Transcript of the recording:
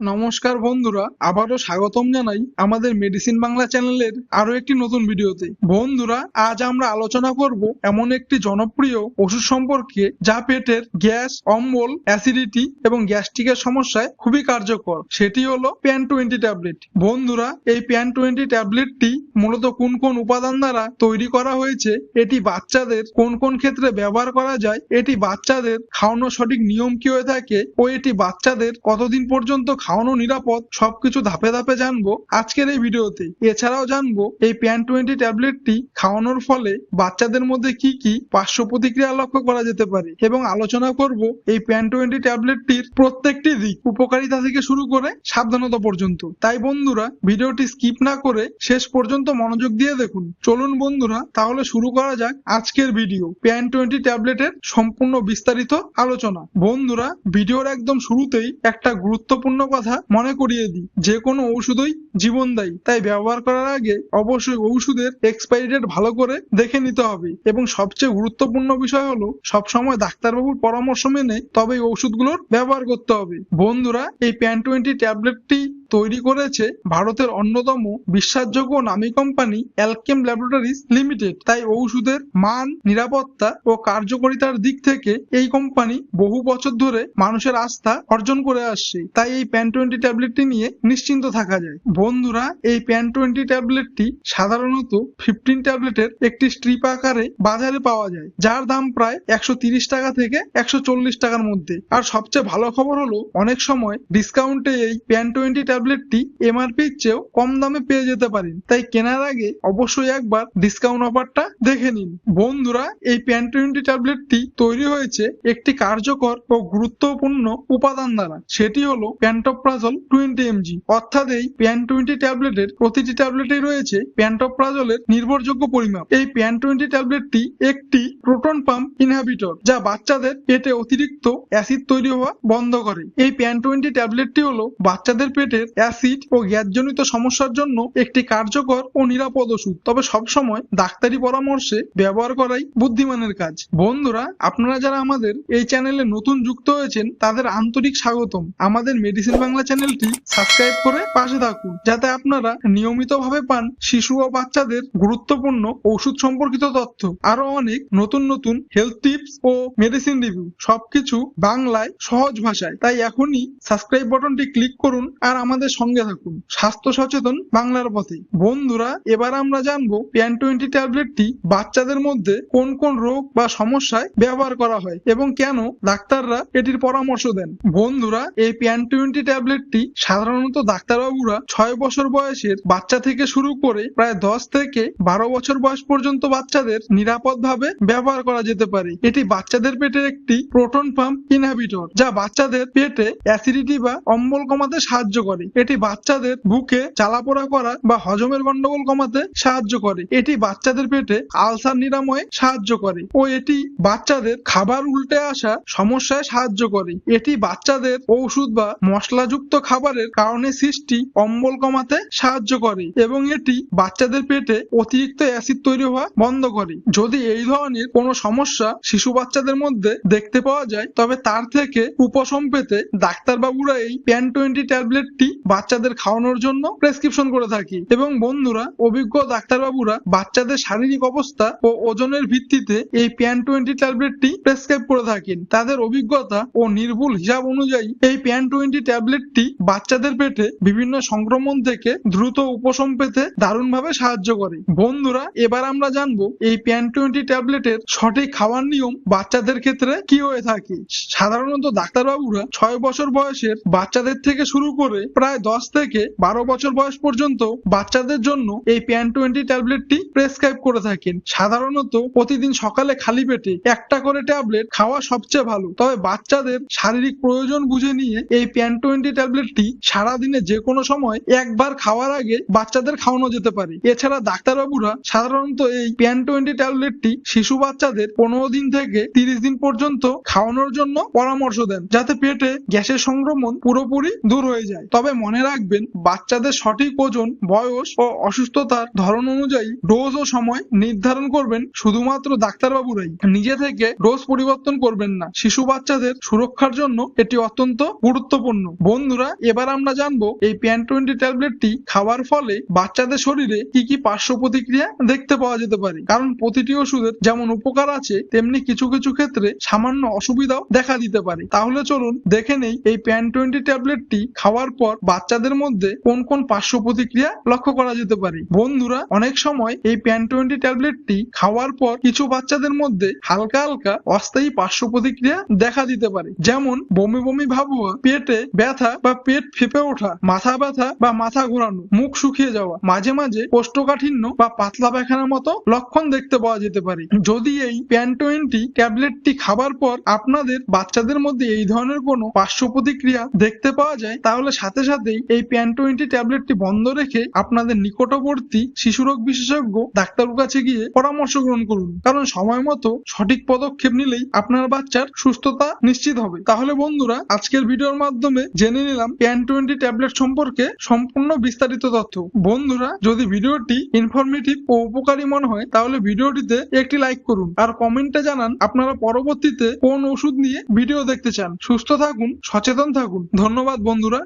নমস্কার বন্ধুরা, আবারও স্বাগতম জানাই আমাদের মেডিসিন বাংলা চ্যানেলের আরও একটি নতুন ভিডিওতে। বন্ধুরা, আজ আমরা আলোচনা করব এমন একটি জনপ্রিয় ওষুধ সম্পর্কে যা পেটের গ্যাস, অম্বল, অ্যাসিডিটি এবং গ্যাস্ট্রিকের সমস্যায় খুবই কার্যকর। সেটি হলো প্যান টোয়েন্টি ট্যাবলেট। বন্ধুরা, এই প্যান টোয়েন্টি ট্যাবলেটটি মূলত কোন কোন উপাদান দ্বারা তৈরি করা হয়েছে, এটি বাচ্চাদের কোন কোন ক্ষেত্রে ব্যবহার করা যায়, এটি বাচ্চাদের খাওয়ানোর সঠিক নিয়ম কি হয়ে থাকে ও এটি বাচ্চাদের কতদিন পর্যন্ত খাওয়ানো নিরাপদ, সবকিছু ধাপে ধাপে জানব আজকের এই ভিডিওতে। এছাড়াও জানব, এই প্যান টোয়েন্টি ট্যাবলেটটি খাওয়ানোর ফলে বাচ্চাদের মধ্যে কি কি পার্শ্ব প্রতিক্রিয়া লক্ষ্য করা যেতে পারে এবং আলোচনা করব এই প্যান টোয়েন্টি ট্যাবলেটটির প্রত্যেকটি দিক উপকারিতা থেকে শুরু করে সাবধানতা পর্যন্ত। তাই বন্ধুরা, ভিডিওটি স্কিপ না করে শেষ পর্যন্ত মনোযোগ দিয়ে দেখুন। চলুন বন্ধুরা, তাহলে শুরু করা যাক আজকের ভিডিও। প্যান টোয়েন্টি ট্যাবলেটের সম্পূর্ণ বিস্তারিত আলোচনা। বন্ধুরা, ভিডিওর একদম শুরুতেই একটা গুরুত্বপূর্ণ কথা মনে করিয়ে দিই। যে কোনো ওষুধই জীবন দেয়। তাই ব্যবহার করার আগে অবশ্যই ওষুধের এক্সপায়ারি ডেট ভালো করে দেখে নিতে হবে। এবং সবচেয়ে গুরুত্বপূর্ণ বিষয় হলো, সবসময় ডাক্তারবাবুর পরামর্শ মেনে তবে ওষুধগুলোর ব্যবহার করতে হবে। বন্ধুরা, এই প্যান টোয়েন্টি ট্যাবলেটটি তৈরি করেছে ভারতের অন্যতম বিশ্বাসযোগ্য নামী কোম্পানি অ্যালকেম ল্যাবরেটরিজ লিমিটেড তাই ঔষধের মান, নিরাপত্তা ও কার্যকারিতার দিক থেকে এই কোম্পানি বহু বছর ধরে মানুষের আস্থা অর্জন করে আসছে। তাই এই প্যান টোয়েন্টি ট্যাবলেটটি নিয়ে নিশ্চিন্ত থাকা যায়। বন্ধুরা, এই প্যান টোয়েন্টি ট্যাবলেটটি সাধারণত ফিফটিন ট্যাবলেটের একটি স্ট্রিপ আকারে বাজারে পাওয়া যায়, যার দাম প্রায় একশো টাকা থেকে একশো চল্লিশ টাকার মধ্যে। আর সবচেয়ে ভালো খবর হলো, অনেক সময় ডিসকাউন্টে এই প্যান টোয়েন্টি ট্যাবলেটটি এমআরপির চেয়েও কম দামে পেয়ে যেতে পারেন। তাই কেনার আগে অবশ্যই একবার ডিসকাউন্ট অফারটা দেখে নিন। বন্ধুরা, এই প্যান টোয়েন্টি ট্যাবলেটটি তৈরি হয়েছে একটি কার্যকর ও গুরুত্বপূর্ণ উপাদান দ্বারা। সেটি হলো প্যান্টোপ্রাজল টোয়েন্টি এমজি অর্থাৎ এই প্যান টোয়েন্টি ট্যাবলেটের প্রতিটি ট্যাবলেটেই রয়েছে প্যান্টোপ্রাজলের নির্ভরযোগ্য পরিমাপ। এই প্যান টোয়েন্টি ট্যাবলেটটি একটি প্রোটন পাম্প ইনহাবিটর যা বাচ্চাদের পেটে অতিরিক্ত অ্যাসিড তৈরি হওয়া বন্ধ করে। এই প্যান টোয়েন্টি ট্যাবলেটটি হলো বাচ্চাদের পেটের অ্যাসিড ও গ্যাসজনিত সমস্যার জন্য একটি কার্যকর ও নিরাপদ ওষুধ। তবে সবসময় ডাক্তারি পরামর্শে ব্যবহার করাই বুদ্ধিমানের কাজ। বন্ধুরা, আপনারা যারা আমাদের এই চ্যানেলে নতুন যুক্ত হয়েছেন, তাদের আন্তরিক স্বাগতম। আমাদের মেডিসিন বাংলা চ্যানেলটি সাবস্ক্রাইব করে পাশে থাকুন, যাতে আপনারা নিয়মিতভাবে পান শিশু ও বাচ্চাদের গুরুত্বপূর্ণ ওষুধ সম্পর্কিত তথ্য। আরও অনেক নতুন নতুন হেলথ টিপস ও মেডিসিন রিভিউ সবকিছু বাংলায় সহজ ভাষায়। তাই এখনই সাবস্ক্রাইব বাটনটি ক্লিক করুন, আর আমাদের সঙ্গে থাকুন। স্বাস্থ্য সচেতন বাংলার পথে। বন্ধুরা, এবার আমরা জানব প্যান টোয়েন্টি ট্যাবলেটটি বাচ্চাদের মধ্যে কোন কোন রোগ বা সমস্যায় ব্যবহার করা হয় এবং কেন ডাক্তাররা এটির পরামর্শ দেন। বন্ধুরা, এই প্যান টোয়েন্টি ট্যাবলেটটি সাধারণত ডাক্তারবাবুরা ছয় বছর বয়সের বাচ্চা থেকে শুরু করে প্রায় দশ থেকে বারো বছর বয়স পর্যন্ত বাচ্চাদের নিরাপদভাবে ব্যবহার করা যেতে পারে। এটি বাচ্চাদের পেটের একটি প্রোটন পাম্প ইনহাবিটর যা বাচ্চাদের পেটে অ্যাসিডিটি বা অম্বল কমাতে সাহায্য করে। এটি বাচ্চাদের বুকে চালাপোড়া করা বা হজমের গন্ডগোল কমাতে সাহায্য করে। এটি বাচ্চাদের পেটে আলসার নিরাময়ে সাহায্য করে ও এটি বাচ্চাদের খাবার উল্টে আসা সমস্যায় সাহায্য করে। এটি বাচ্চাদের ঔষধ বা মশলাযুক্ত খাবারের কারণে সৃষ্টি অম্বল কমাতে সাহায্য করে এবং এটি বাচ্চাদের পেটে অতিরিক্ত অ্যাসিড তৈরি হওয়া বন্ধ করে। যদি এই ধরনের কোনো সমস্যা শিশু বাচ্চাদের মধ্যে দেখতে পাওয়া যায়, তবে তার থেকে উপশম পেতে ডাক্তারবাবুরা এই প্যান টোয়েন্টি ট্যাবলেটটি বাচ্চাদের খাওয়ানোর জন্য প্রেসক্রিপশন করে থাকি। এবং বন্ধুরা, অভিজ্ঞ ডাক্তারবাবুরা বাচ্চাদের শারীরিক অবস্থা ও ওজনের ভিত্তিতে এই প্যান টোয়েন্টি ট্যাবলেটটি প্রেসক্রাইব করে থাকেন। তাদের অভিজ্ঞতা ও নির্ভুল হিসাব অনুযায়ী এই প্যান টোয়েন্টি ট্যাবলেটটি বাচ্চাদের পেটে বিভিন্ন সংক্রমণ থেকে দ্রুত উপশম পেতে দারুণভাবে সাহায্য করে। বন্ধুরা, এবার আমরা জানব এই প্যান টোয়েন্টি ট্যাবলেটের সঠিক খাওয়ার নিয়ম বাচ্চাদের ক্ষেত্রে কি হয়ে থাকে। সাধারণত ডাক্তারবাবুরা ছয় বছর বয়সের বাচ্চাদের থেকে শুরু করে প্রায় দশ থেকে বারো বছর বয়স পর্যন্ত বাচ্চাদের জন্য এই প্যান টোয়েন্টি ট্যাবলেটটি প্রেসক্রাইব করে থাকেন। সাধারণত প্রতিদিন সকালে খালি পেটে একটা করে ট্যাবলেট খাওয়া সবচেয়ে ভালো। তবে বাচ্চাদের শারীরিক প্রয়োজন বুঝে নিয়ে এই প্যান টোয়েন্টি ট্যাবলেটটি সারাদিনে যে কোনো সময় একবার খাওয়ার আগে বাচ্চাদের খাওয়ানো যেতে পারে। এছাড়া ডাক্তারবাবুরা সাধারণত এই প্যান টোয়েন্টি ট্যাবলেটটি শিশু বাচ্চাদের পনেরো দিন থেকে তিরিশ দিন পর্যন্ত খাওয়ানোর জন্য পরামর্শ দেন, যাতে পেটে গ্যাসের সংক্রমণ পুরোপুরি দূর হয়ে যায়। তবে তবে মনে রাখবেন, বাচ্চাদের সঠিক ওজন, বয়স ও অসুস্থতার ধরন অনুযায়ী ডোজ ও সময় নির্ধারণ করবেন শুধুমাত্র ডাক্তারবাবুরাই। নিজে থেকে ডোজ পরিবর্তন করবেন না। শিশু বাচ্চাদের সুরক্ষার জন্য এটি অত্যন্ত গুরুত্বপূর্ণ। বন্ধুরা, এবার আমরা জানব এই প্যান টোয়েন্টি ট্যাবলেটটি খাওয়ার ফলে বাচ্চাদের শরীরে কি কি পার্শ্ব প্রতিক্রিয়া দেখতে পাওয়া যেতে পারে? কারণ প্রতিটি ওষুধের যেমন উপকার আছে, তেমনি কিছু কিছু ক্ষেত্রে সামান্য অসুবিধাও দেখা দিতে পারে। তাহলে চলুন দেখে নেই এই প্যান টোয়েন্টি ট্যাবলেটটি খাওয়ার পর বাচ্চাদের মধ্যে কোন কোন পার্শ্ব প্রতিক্রিয়া লক্ষ্য করা যেতে পারে? বন্ধুরা, অনেক সময় এই প্যান টোয়েন্টি ট্যাবলেটটি খাওয়ার পর কিছু বাচ্চাদের মধ্যে হালকা হালকা অস্থায়ী পার্শ্ব প্রতিক্রিয়া দেখা দিতে পারে। যেমন, বমি বমি ভাব হওয়া পেটে ব্যথা বা পেট ফেপে ওঠা, মাথা ব্যথা বা মাথা ঘোরানো, মুখ শুকিয়ে যাওয়া, মাঝে মাঝে কোষ্ঠকাঠিন্য বা পাতলা পায়খানার মতো লক্ষণ দেখতে পাওয়া যেতে পারে। যদি এই প্যান টোয়েন্টি ট্যাবলেটটি খাবার পর আপনাদের বাচ্চাদের মধ্যে এই ধরনের কোনো পার্শ্ব প্রতিক্রিয়া দেখতে পাওয়া যায়, তাহলে সাথে সাথেই এই প্যান টোয়েন্টি ট্যাবলেটটি বন্ধ রেখে আপনাদের নিকটবর্তী শিশুরোগ বিশেষজ্ঞ ডাক্তারের কাছে গিয়ে পরামর্শ গ্রহণ করুন। কারণ সময় মতো সঠিক পদক্ষেপ নিলেই আপনার বাচ্চার সুস্থতা নিশ্চিত হবে। তাহলে বন্ধুরা, আজকের ভিডিওর মাধ্যমে জেনে নিলাম প্যান টোয়েন্টি ট্যাবলেট সম্পর্কে সম্পূর্ণ বিস্তারিত তথ্য। বন্ধুরা, যদি ভিডিওটি ইনফরমেটিভ ও উপকারী মনে হয়, তাহলে ভিডিওটিতে একটি লাইক করুন আর কমেন্টে জানান আপনারা পরবর্তীতে কোন ওষুধ নিয়ে ভিডিও দেখতে চান। সুস্থ থাকুন, সচেতন থাকুন। ধন্যবাদ বন্ধুরা।